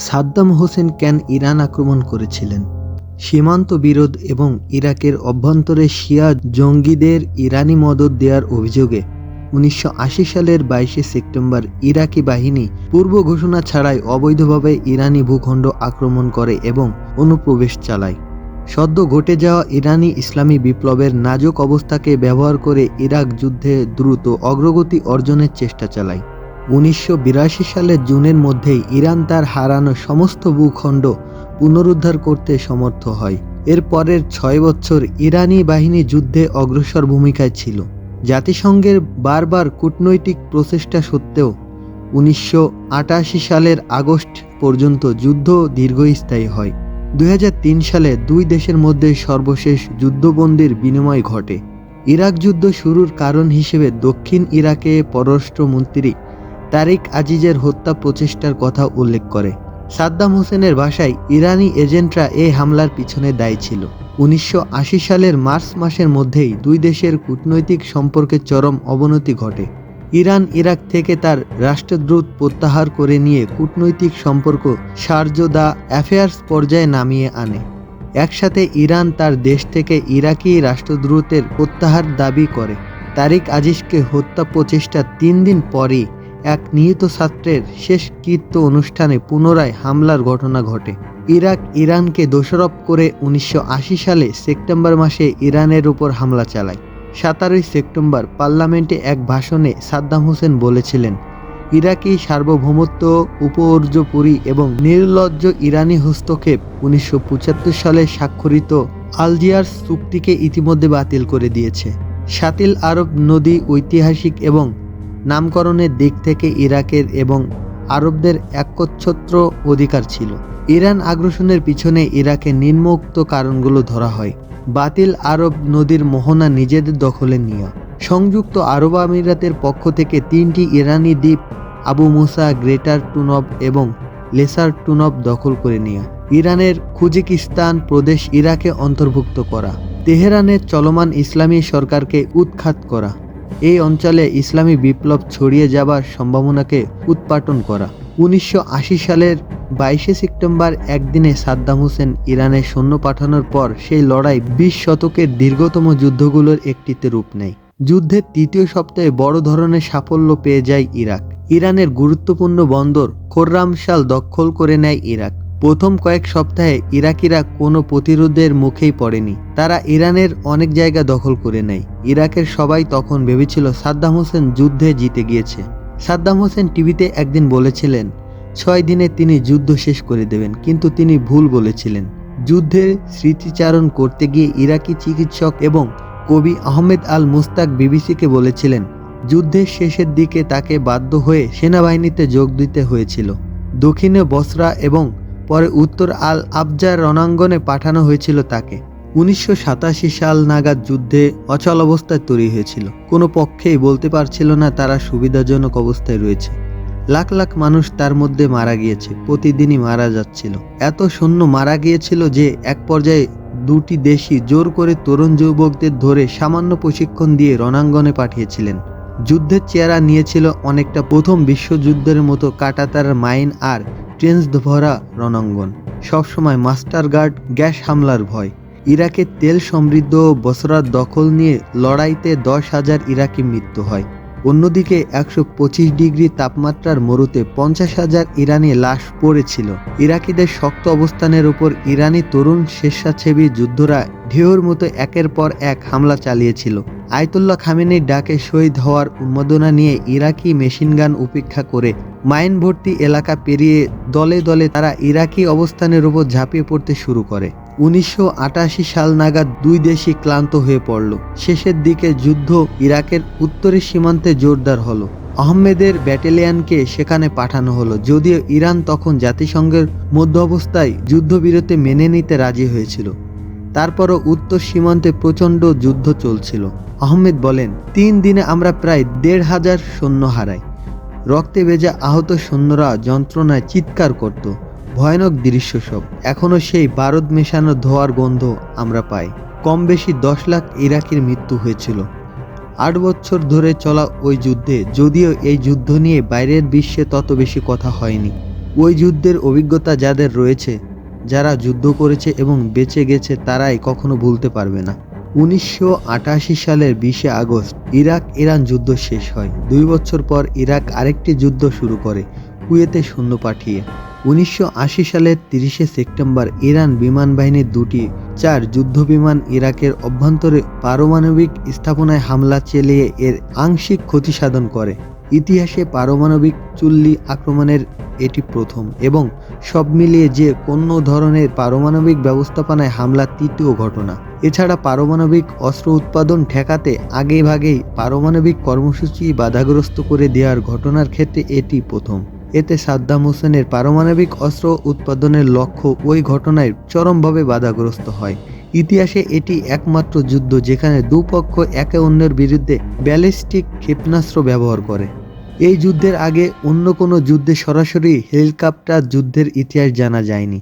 সাদ্দাম হোসেন কেন ইরান আক্রমণ করেছিলেন? সীমান্ত বিরোধ এবং ইরাকের অভ্যন্তরে শিয়া জঙ্গিদের ইরানি মদত দেওয়ার অভিযোগে উনিশশো আশি সালের বাইশে সেপ্টেম্বর ইরাকি বাহিনী পূর্ব ঘোষণা ছাড়াই অবৈধভাবে ইরানি ভূখণ্ড আক্রমণ করে এবং অনুপ্রবেশ চালায়। সদ্য ঘটে যাওয়া ইরানি ইসলামী বিপ্লবের নাজুক অবস্থাকে ব্যবহার করে ইরাক যুদ্ধে দ্রুত অগ্রগতি অর্জনের চেষ্টা চালায়। উনিশশো বিরাশি সালের জুনের মধ্যেই ইরান তার হারানো সমস্ত ভূখণ্ড পুনরুদ্ধার করতে সমর্থ হয়। এর পরের ছয় বছর ইরানি বাহিনী যুদ্ধে অগ্রসর ভূমিকায় ছিল। জাতিসংঘের বারবার কূটনৈতিক প্রচেষ্টা সত্ত্বেও উনিশশো আটাশি সালের আগস্ট পর্যন্ত যুদ্ধ দীর্ঘস্থায়ী হয়। দুই হাজার তিন সালে দুই দেশের মধ্যে সর্বশেষ যুদ্ধবন্দির বিনিময় ঘটে। ইরাক যুদ্ধ শুরুর কারণ হিসেবে দক্ষিণ ইরাকে পররাষ্ট্রমন্ত্রী তারিক আজিজের হত্যা প্রচেষ্টার কথা উল্লেখ করে। সাদ্দাম হোসেনের ভাষায় ইরানি এজেন্টরা এই হামলার পিছনে দায়ী ছিল। উনিশশো আশি সালের মার্চ মাসের মধ্যেই দুই দেশের কূটনৈতিক সম্পর্কে চরম অবনতি ঘটে। ইরান ইরাক থেকে তার রাষ্ট্রদূত প্রত্যাহার করে নিয়ে কূটনৈতিক সম্পর্ক শারজ দ্য অ্যাফেয়ার্স পর্যায়ে নামিয়ে আনে। একসাথে ইরান তার দেশ থেকে ইরাকি রাষ্ট্রদূতের প্রত্যাহার দাবি করে। তারিক আজিজকে হত্যা প্রচেষ্টা তিন দিন পরই এক নিহত ছাত্রের শেষকৃত্য অনুষ্ঠানে পুনরায় হামলার ঘটনা ঘটে। ইরাক ইরানকে দোষারোপ করে উনিশশো আশি সালে সেপ্টেম্বর মাসে ইরানের উপর হামলা চালায়। সাতারোই সেপ্টেম্বর পার্লামেন্টে এক ভাষণে সাদ্দাম হোসেন বলেছিলেন, ইরাকি সার্বভৌমত্ব, উপর্যপুরী এবং নির্লজ্জ ইরানি হস্তক্ষেপ উনিশশো পঁচাত্তর সালে স্বাক্ষরিত আলজিয়ার্স চুক্তিকে ইতিমধ্যে বাতিল করে দিয়েছে। সাতিল আরব নদী ঐতিহাসিক এবং নামকরণের দিক থেকে ইরাকের এবং আরবদের একচ্ছত্র অধিকার ছিল। ইরান আগ্রাসনের পিছনে ইরাকের নিম্নোক্ত কারণগুলো ধরা হয়। বাতিল আরব নদীর মোহনা নিজেদের দখলে নেওয়া সংযুক্ত আরব আমিরাতের পক্ষ থেকে তিনটি ইরানি দ্বীপ, আবু মুসা, গ্রেটার টুনব এবং লেসার টুনব দখল করে নেওয়া ইরানের খুজিকিস্তান প্রদেশ ইরাকে অন্তর্ভুক্ত করা। তেহরানের চলমান ইসলামী সরকারকে উৎখাত করা। এই অঞ্চলে ইসলামী বিপ্লব ছড়িয়ে যাবার সম্ভাবনাকে উৎপাটন করা। উনিশশো আশি সালের বাইশে সেপ্টেম্বর একদিনে সাদ্দাম হোসেন ইরানে সৈন্য পাঠানোর পর সেই লড়াই বিশ শতকের দীর্ঘতম যুদ্ধগুলোর একটিতে রূপ নেয়। যুদ্ধের তৃতীয় সপ্তাহে বড় ধরনের সাফল্য পেয়ে যায় ইরাক। ইরানের গুরুত্বপূর্ণ বন্দর খোররামশাল দখল করে নেয় ইরাক। প্রথম কয়েক সপ্তাহে ইরাকিরা কোনো প্রতিরোধের মুখেই পড়েনি। তারা ইরানের অনেক জায়গা দখল করে নেয়। ইরাকের সবাই তখন ভেবেছিল সাদ্দাম হোসেন যুদ্ধে জিতে গিয়েছে। সাদ্দাম হোসেন টিভিতে একদিন বলেছিলেন, ছয় দিনে তিনি যুদ্ধ শেষ করে দেবেন। কিন্তু তিনি ভুল বলেছিলেন। যুদ্ধের স্মৃতিচারণ করতে গিয়ে ইরাকি চিকিৎসক এবং কবি আহমেদ আল মুস্তাক বিবিসিকে বলেছিলেন, যুদ্ধের শেষের দিকে তাকে বাধ্য হয়ে সেনাবাহিনীতে যোগ দিতে হয়েছিল। দক্ষিণে বসরা এবং পরে উত্তর আল আবজার রণাঙ্গনে পাঠানো হয়েছিল তাকে। উনিশশো সাতাশি সাল নাগাদ যুদ্ধে অচল অবস্থায় তৈরি হয়েছিল। কোনো পক্ষেই বলতে পারছিল না তারা সুবিধাজনক অবস্থায় রয়েছে। লাখ লাখ মানুষ তার মধ্যে মারা গিয়েছে, প্রতিদিনই মারা যাচ্ছিল। এত সৈন্য মারা গিয়েছিল যে এক পর্যায়ে দুটি দেশই জোর করে তরুণ যুবকদের ধরে সামান্য প্রশিক্ষণ দিয়ে রণাঙ্গনে পাঠিয়েছিলেন। যুদ্ধের চেহারা নিয়েছিল অনেকটা প্রথম বিশ্বযুদ্ধের মতো কাটাতার মাইন আর ট্রেন্স ভরা রণাঙ্গন। সবসময় মাস্টার গার্ড গ্যাস হামলার ভয়। ইরাকের তেল সমৃদ্ধ বসরার দখল নিয়ে লড়াইতে দশ হাজার ইরাকি মৃত্যু হয়। অন্যদিকে একশো পঁচিশ ডিগ্রি তাপমাত্রার মরুতে পঞ্চাশ হাজার ইরানি লাশ পড়েছিল। ইরাকিদের শক্ত অবস্থানের উপর ইরানি তরুণ স্বেচ্ছাসেবী যুদ্ধরা ঢেউর মতো একের পর এক হামলা চালিয়েছিল। আয়তুল্লাহ খামেনির ডাকে শহীদ হওয়ার উন্মাদনা নিয়ে ইরাকি মেশিনগান উপেক্ষা করে মাইন ভর্তি এলাকা পেরিয়ে দলে দলে তারা ইরাকি অবস্থানের উপর ঝাঁপিয়ে পড়তে শুরু করে। উনিশশো আটাশি সাল নাগাদ দুই দেশই ক্লান্ত হয়ে পড়ল। শেষের দিকে যুদ্ধ ইরাকের উত্তরের সীমান্তে জোরদার হলো। আহমেদের ব্যাটালিয়ানকে সেখানে পাঠানো হলো, যদিও ইরান তখন জাতিসংঘের মধ্য অবস্থায় যুদ্ধবিরতি মেনে নিতে রাজি হয়েছিল। তারপরও উত্তর সীমান্তে প্রচণ্ড যুদ্ধ চলছিল। আহমেদ বলেন, তিন দিনে আমরা প্রায় দেড় হাজার সৈন্য হারাই। রক্তে ভেজা আহত সৈন্যরা যন্ত্রণায় চিৎকার করত। ভয়ানক দৃশ্য সব। এখনও সেই বারুদ মেশানো ধোয়ার গন্ধ আমরা পাই। কম বেশি দশ লাখ ইরাকির মৃত্যু হয়েছিল। আট বছর ধরে চলা ওই যুদ্ধে যদিও এই যুদ্ধ নিয়ে বাইরের বিশ্বে তত বেশি কথা হয়নি। ওই যুদ্ধের অভিজ্ঞতা যাদের রয়েছে, যারা যুদ্ধ করেছে এবং বেঁচে গেছে তারাই কখনো ভুলতে পারবে না। উনিশশো আটাশি সালের বিশে আগস্ট ইরাক ইরান যুদ্ধ শেষ হয়। দুই বছর পর ইরাক আরেকটি যুদ্ধ শুরু করে কুয়েতে সৈন্য পাঠিয়ে। উনিশশো আশি সালের তিরিশে সেপ্টেম্বর ইরান বিমান বাহিনীর দুটি, চার যুদ্ধবিমান ইরাকের অভ্যন্তরে পারমাণবিক স্থাপনায় হামলা চালিয়ে এর আংশিক ক্ষতি সাধন করে। ইতিহাসে পারমাণবিক চুল্লি আক্রমণের এটি প্রথম এবং সব মিলিয়ে যে কোনো ধরনের পারমাণবিক ব্যবস্থাপনায় হামলা তৃতীয় ঘটনা। এছাড়া পারমাণবিক অস্ত্র উৎপাদন ঠেকাতে আগেভাগেই পারমাণবিক কর্মসূচি বাধাগ্রস্ত করে দেওয়ার ঘটনার ক্ষেত্রে এটি প্রথম। এতে সাদ্দাম হোসেনের পারমাণবিক অস্ত্র উৎপাদনের লক্ষ্য ওই ঘটনায় চরমভাবে বাধাগ্রস্ত হয়। ইতিহাসে এটি একমাত্র যুদ্ধ যেখানে দুপক্ষ একে অন্যের বিরুদ্ধে ব্যালিস্টিক ক্ষেপণাস্ত্র ব্যবহার করে। এই যুদ্ধের আগে অন্য কোনো যুদ্ধে সরাসরি হেলিকপ্টার যুদ্ধের ইতিহাস জানা যায়নি।